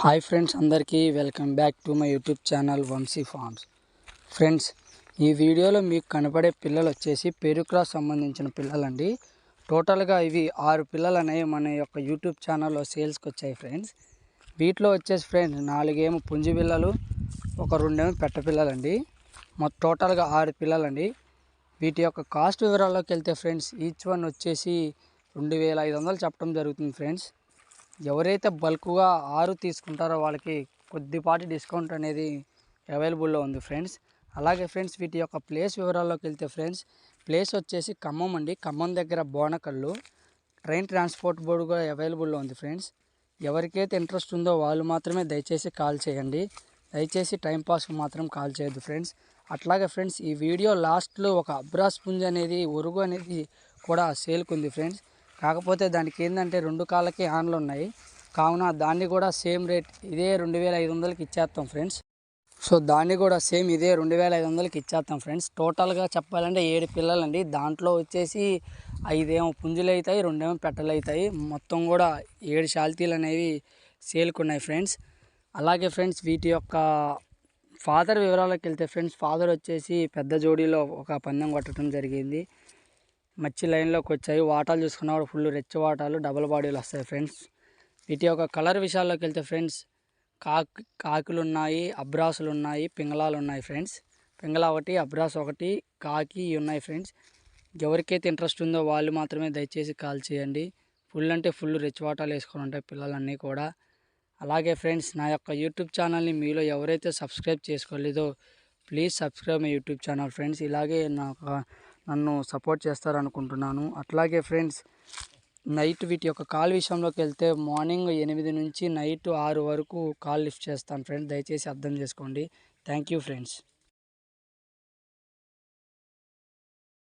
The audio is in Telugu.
హాయ్ ఫ్రెండ్స్ అందరికీ welcome back to my YouTube channel Vamsi farms. Friends ఈ వీడియోలో మీకు కనపడే పిల్లలు వచ్చేసి పెరుక్రాస్ సంబంధించిన పిల్లలండి. టోటల్గా ఇవి ఆరు పిల్లలు అనేవి మన యొక్క యూట్యూబ్ ఛానల్లో సేల్స్కి వచ్చాయి ఫ్రెండ్స్. వీటిలో వచ్చేసి ఫ్రెండ్స్ నాలుగేమో పుంజి పిల్లలు ఒక రెండేమో పెట్ట పిల్లలండి. మొత్తం టోటల్గా ఆరు పిల్లలండి. వీటి యొక్క కాస్ట్ వివరాల్లోకి వెళ్తే ఫ్రెండ్స్ ఈచ్ వన్ వచ్చేసి రెండు వేల ఐదు వందలు చెప్పడం జరుగుతుంది ఫ్రెండ్స్. ఎవరైతే బల్క్గా ఆరు తీసుకుంటారో వాళ్ళకి కొద్దిపాటి డిస్కౌంట్ అనేది అవైలబుల్లో ఉంది ఫ్రెండ్స్. అలాగే ఫ్రెండ్స్ వీటి యొక్క ప్లేస్ వివరాల్లోకి వెళ్తే ఫ్రెండ్స్ ప్లేస్ వచ్చేసి ఖమ్మం అండి. ఖమ్మం దగ్గర బోనకల్లు. ట్రైన్ ట్రాన్స్పోర్ట్ బోర్డు కూడా అవైలబుల్లో ఉంది ఫ్రెండ్స్. ఎవరికైతే ఇంట్రెస్ట్ ఉందో వాళ్ళు మాత్రమే దయచేసి కాల్ చేయండి. దయచేసి టైంపాస్కి మాత్రం కాల్ చేయొద్దు ఫ్రెండ్స్. అట్లాగే ఫ్రెండ్స్ ఈ వీడియో లాస్ట్లో ఒక అబ్రాస్ పుంజ్ అనేది ఒరుగు అనేది కూడా సేల్కుంది ఫ్రెండ్స్. కాకపోతే దానికి ఏంటంటే రెండు కాళ్ళకి హ్యాండ్లు ఉన్నాయి కావున దాన్ని కూడా సేమ్ రేట్ ఇదే రెండు వేల ఐదు వందలకి ఇచ్చేస్తాం ఫ్రెండ్స్. సో దాన్ని కూడా సేమ్ ఇదే రెండు వేల ఐదు వందలకి ఇచ్చేస్తాం ఫ్రెండ్స్. టోటల్గా చెప్పాలంటే ఏడు పిల్లలండి. దాంట్లో వచ్చేసి ఐదేమో పుంజులు అవుతాయి రెండేమో పెట్టలు అవుతాయి మొత్తం కూడా ఏడు శాల్తీలు అనేవి సేల్కున్నాయి ఫ్రెండ్స్. అలాగే ఫ్రెండ్స్ వీటి యొక్క ఫాదర్ వివరాలకు వెళ్తే ఫ్రెండ్స్ ఫాదర్ వచ్చేసి పెద్ద జోడీలో ఒక పందెం కొట్టడం జరిగింది. మచ్చి లైన్లోకి వచ్చాయి. వాటాలు చూసుకున్నప్పుడు ఫుల్ రెచ్చ వాటాలు డబల్ బాడీలు వస్తాయి ఫ్రెండ్స్ వీటి యొక్క కలర్ విషయాల్లోకి వెళ్తే ఫ్రెండ్స్ కాకి కాకులు ఉన్నాయి అబ్రాసులు ఉన్నాయి పింగళాలు ఉన్నాయి ఫ్రెండ్స్ పింగళ ఒకటి అబ్రాస్ ఒకటి కాకి ఉన్నాయి ఫ్రెండ్స్ ఎవరికైతే ఇంట్రెస్ట్ ఉందో వాళ్ళు మాత్రమే దయచేసి కాల్ చేయండి. ఫుల్ అంటే ఫుల్ రిచ్ వాటాలు వేసుకొని ఉంటాయి పిల్లలన్నీ కూడా. అలాగే ఫ్రెండ్స్ నా యొక్క యూట్యూబ్ ఛానల్ని మీలో ఎవరైతే subscribe చేసుకోలేదో please subscribe my YouTube channel friends ఇలాగే నా నన్ను సపోర్ట్ చేస్తారనుకుంటున్నాను. అట్లాగే ఫ్రెండ్స్ నైట్ వీటి యొక్క కాల్ విషయంలోకి వెళ్తే మార్నింగ్ ఎనిమిది నుంచి నైట్ ఆరు వరకు కాల్ లిఫ్ట్ చేస్తాను ఫ్రెండ్స్. దయచేసి అర్థం చేసుకోండి. Thank you friends.